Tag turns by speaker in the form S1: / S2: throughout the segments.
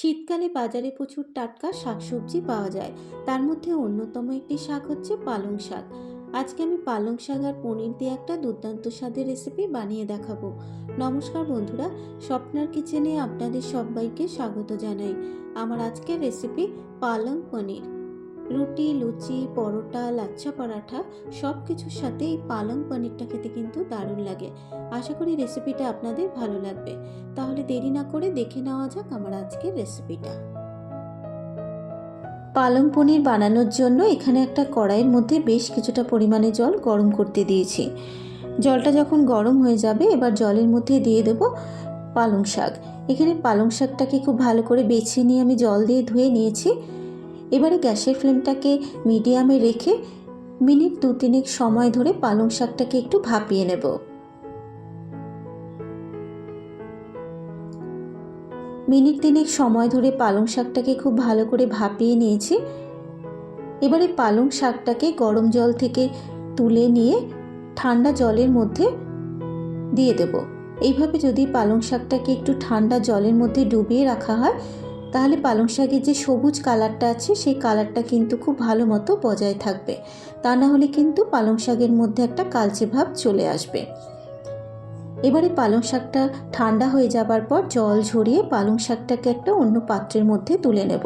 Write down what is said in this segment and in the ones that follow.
S1: শীতকালে বাজারে প্রচুর টাটকা শাকসবজি পাওয়া যায়। তার মধ্যে অন্যতম একটি শাক হচ্ছে পালং শাক। আজকে আমি পালং শাক আর পনির দিয়ে একটা দুর্দান্ত স্বাদের রেসিপি বানিয়ে দেখাবো। নমস্কার বন্ধুরা, স্বপ্নার কিচেনে আপনাদের সবাইকে স্বাগত জানাই। আমার আজকের রেসিপি পালং পনির। রুটি, লুচি, পরোটা, লাচ্ছা পরাঠা সব কিছুর সাথে এই পালং পনিরটা খেতে কিন্তু দারুণ লাগে। আশা করি রেসিপিটা আপনাদের ভালো লাগবে। তাহলে দেরি না করে দেখে নেওয়া যাক আমার আজকের রেসিপিটা পালং পনির বানানোর জন্য এখানে একটা কড়াইয়ের মধ্যে বেশ কিছুটা পরিমাণে জল গরম করতে দিয়েছি। জলটা যখন গরম হয়ে যাবে, এবার জলের মধ্যে দিয়ে দেবো পালং শাক। এখানে পালং শাকটাকে খুব ভালো করে বেছে নিয়ে আমি জল দিয়ে ধুয়ে নিয়েছি। এবারে গ্যাসের ফ্লেমটাকে মিডিয়ামে রেখে মিনিট দু তিনেক সময় ধরে পালং শাকটাকে একটু ভাপিয়ে নেব। মিনিট তিনেক সময় ধরে পালং শাকটাকে খুব ভালো করে ভাপিয়ে নিয়েছি। এবারে পালং শাকটাকে গরম জল থেকে তুলে নিয়ে ঠান্ডা জলের মধ্যে দিয়ে দেব। এইভাবে যদি পালং শাকটাকে একটু ঠান্ডা জলের মধ্যে ডুবিয়ে রাখা হয় তাহলে পালং শাকের যে সবুজ কালারটা আছে, সেই কালারটা কিন্তু খুব ভালো মতো বজায় থাকবে। তা না হলে কিন্তু পালং শাকের মধ্যে একটা কালচে ভাব চলে আসবে। এবারে পালং শাকটা ঠান্ডা হয়ে যাবার পর জল ঝরিয়ে পালং শাকটাকে একটা অন্য পাত্রের মধ্যে তুলে নেব।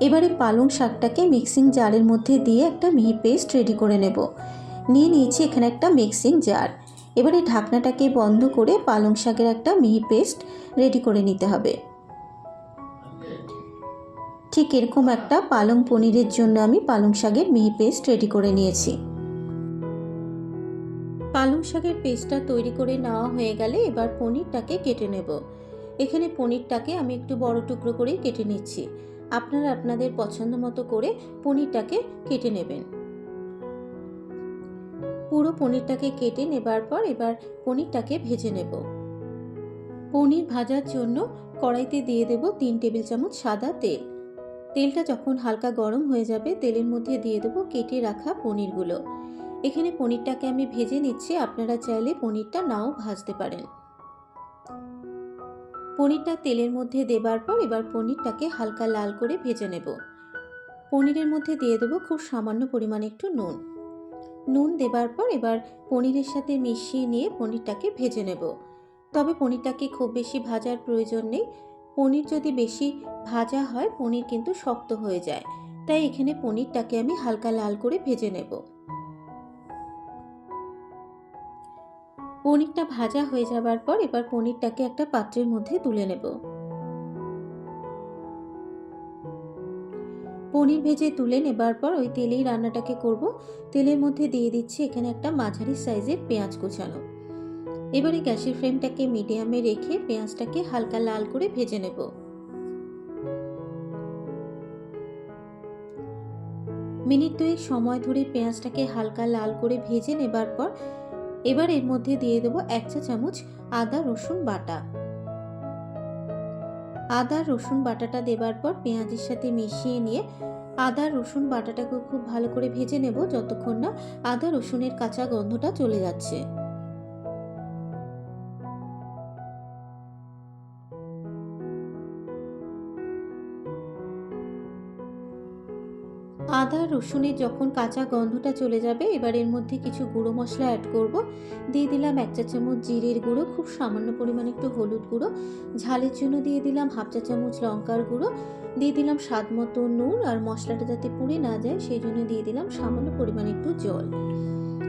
S1: এবারে পালং শাকটাকে মিক্সিং জারের মধ্যে দিয়ে একটা মিহি পেস্ট রেডি করে নেব। নিয়ে নিয়েছি এখানে একটা মিক্সিং জার। এবারে ঢাকনাটাকে বন্ধ করে পালং শাকের একটা মিহি পেস্ট রেডি করে নিতে হবে। ঠিক এরকম একটা পালং পনিরের জন্য আমি পালং শাকের মিহি পেস্ট রেডি করে নিয়েছি। পালং শাকের পেস্টটা তৈরি করে নেওয়া হয়ে গেলে এবার পনিরটাকে কেটে নেব। এখানে পনিরটাকে আমি একটু বড় টুকরো করেই কেটে নিচ্ছি। আপনারা আপনাদের পছন্দ মতো করে পনিরটাকে কেটে নেবেন। পুরো পনিরটাকে কেটে নেবার পর এবার পনিরটাকে ভেজে নেব। পনির ভাজার জন্য কড়াইতে দিয়ে দেব তিন টেবিল চামচ সাদা তেল। তেলটা যখন হালকা গরম হয়ে যাবে, তেলের মধ্যে দিয়ে দেবো কেটে রাখা পনিরগুলো। এখানে পনিরটাকে আমি ভেজে নিচ্ছি, আপনারা চাইলে পনিরটা নাও ভাজতে পারেন। পনিরটা তেলের মধ্যে দেবার পর এবার পনিরটাকে হালকা লাল করে ভেজে নেব। পনিরের মধ্যে দিয়ে দেবো খুব সামান্য পরিমাণে একটু নুন। নুন দেবার পর এবার পনিরের সাথে মিশিয়ে নিয়ে পনিরটাকে ভেজে নেব। তবে পনিরটাকে খুব বেশি ভাজার প্রয়োজন নেই। পনির যদি বেশি ভাজা হয়, পনির কিন্তু শক্ত হয়ে যায়। তাই এখানে পনিরটাকে আমি হালকা লাল করে ভেজে নেব। পনিরটা ভাজা হয়ে যাবার পর এবার পনিরটাকে একটা পাত্রের মধ্যে তুলে নেব। পনির ভেজে তুলে নেবার পর ওই তেলেই রান্নাটাকে করব। তেলের মধ্যে দিয়ে দিচ্ছি এখানে একটা মাঝারি সাইজের পেঁয়াজ কুচানো। এবারে গ্যাসের ফ্লেমটাকে মিডিয়ামে রেখে পেঁয়াজটাকে হালকা লাল করে ভেজে নেব। মিনিট দুয়েক সময় ধরে পেঁয়াজটাকে হালকা লাল করে ভেজে নেবার পর এবার এর মধ্যে দিয়ে দেবো এক চা চামচ আদা রসুন বাটা। আদা, রসুন বাটাটা দেবার পর পেঁয়াজের সাথে মিশিয়ে নিয়ে আদা, রসুন বাটাটাকে খুব ভালো করে ভেজে নেব যতক্ষণ না আদা, রসুনের কাঁচা গন্ধটা চলে যাচ্ছে। আদা রসুনের যখন কাঁচা গন্ধটা চলে যাবে, এবার এর মধ্যে কিছু গুঁড়ো মশলা অ্যাড করব। দিয়ে দিলাম এক চা চামচ জিরের গুঁড়ো, খুব সামান্য পরিমাণে একটু হলুদ গুঁড়ো। ঝালের জন্য দিয়ে দিলাম হাফ চা চামচ লঙ্কার গুঁড়ো। দিয়ে দিলাম স্বাদ মতো নুন আর মশলাটা যাতে পুড়ে না যায়, সেই জন্য দিয়ে দিলাম সামান্য পরিমাণে একটু জল।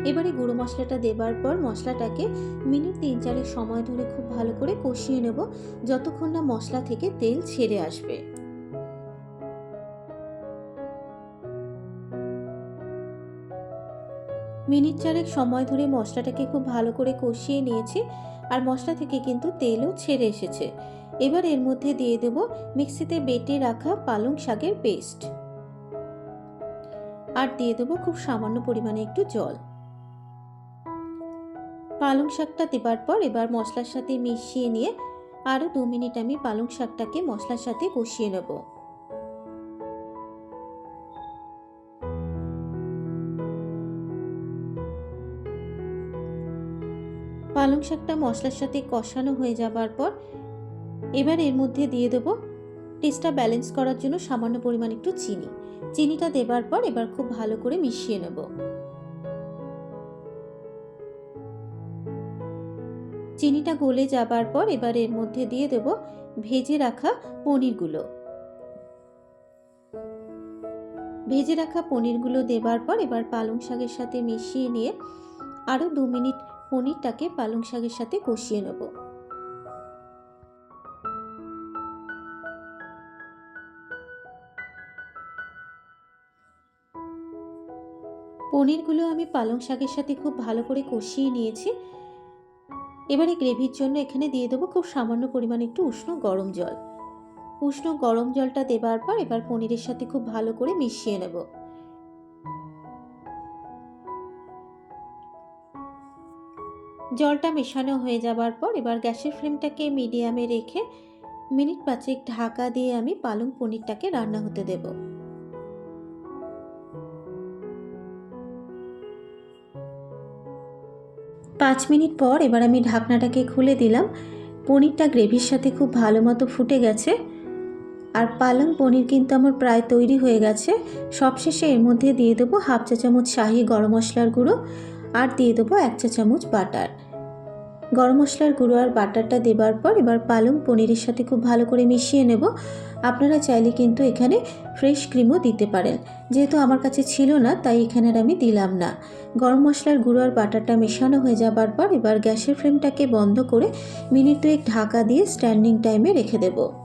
S1: এবারে গুঁড়ো মশলাটা দেবার পর মশলাটাকে মিনিট তিন চারেক সময় ধরে খুব ভালো করে কষিয়ে নেব, যতক্ষণ না মশলা থেকে তেল ছেড়ে আসবে। মিনিট চারেক সময় ধরে মশলাটাকে খুব ভালো করে কষিয়ে নিয়েছি আর মশলা থেকে কিন্তু তেলও ছেড়ে এসেছে। এবার এর মধ্যে দিয়ে দেব মিক্সিতে বেটে রাখা পালং শাকের পেস্ট। আর দিয়ে দেবো খুব সামান্য পরিমাণে একটু জল। পালং শাকটা দেবার পর এবার মশলার সাথে মিশিয়ে নিয়ে আরও দু মিনিট আমি পালং শাকটাকে মশলার সাথে কষিয়ে নেব। পালং শাকটা মশলার সাথে কষানো হয়ে যাবার পর এবার এর মধ্যে দিয়ে দেবো টেস্টটা ব্যালেন্স করার জন্য সামান্য পরিমাণ একটু চিনি। চিনিটা দেবার পর এবার খুব ভালো করে মিশিয়ে নেব। চিনিটা গলে যাবার পর এবার এর মধ্যে দিয়ে দেব ভেজে রাখা পনিরগুলো। ভেজে রাখা পনিরগুলো দেবার পর এবার পালং শাকের সাথে মিশিয়ে নিয়ে আরও দু মিনিট পনিরটাকে পালং শাকের সাথে কষিয়ে নেব। পনিরগুলো আমি পালং শাকের সাথে খুব ভালো করে কষিয়ে নিয়েছি। এবারে গ্রেভির জন্য এখানে দিয়ে দেবো খুব সামান্য পরিমাণ একটু উষ্ণ গরম জল। উষ্ণ গরম জলটা দেবার পর এবার পনিরের সাথে খুব ভালো করে মিশিয়ে নেব। জলটা মেশানো হয়ে যাবার পর এবার গ্যাসের ফ্লেমটাকে মিডিয়ামে রেখে মিনিট পাঁচেক ঢাকা দিয়ে আমি পালং পনিরটাকে রান্না হতে দেবো। পাঁচ মিনিট পর এবার আমি ঢাকনাটাকে খুলে দিলাম। পনিরটা গ্রেভির সাথে খুব ভালো মতো ফুটে গেছে। আর পালং পনির কিন্তু আমার প্রায় তৈরি হয়ে গেছে। সবশেষে এর মধ্যে দিয়ে দেবো হাফ চা চামচ শাহি গরম মশলার গুঁড়ো আর দিয়ে দেবো এক চা চামচ বাটার। গরম মশলার গুঁড়ো আর বাটারটা দেবার পর এবার পালং পনিরের সাথে খুব ভালো করে মিশিয়ে নেব। আপনারা চাইলে কিন্তু এখানে ফ্রেশ ক্রিমও দিতে পারেন। যেহেতু আমার কাছে ছিল না, তাই এখানে আমি দিলাম না। গরম মশলার গুঁড়ো আর বাটারটা মেশানো হয়ে যাবার পর এবার গ্যাসের ফ্লেমটাকে বন্ধ করে মিনিট দুয়েক ঢাকা দিয়ে স্ট্যান্ডিং টাইমে রেখে দেব।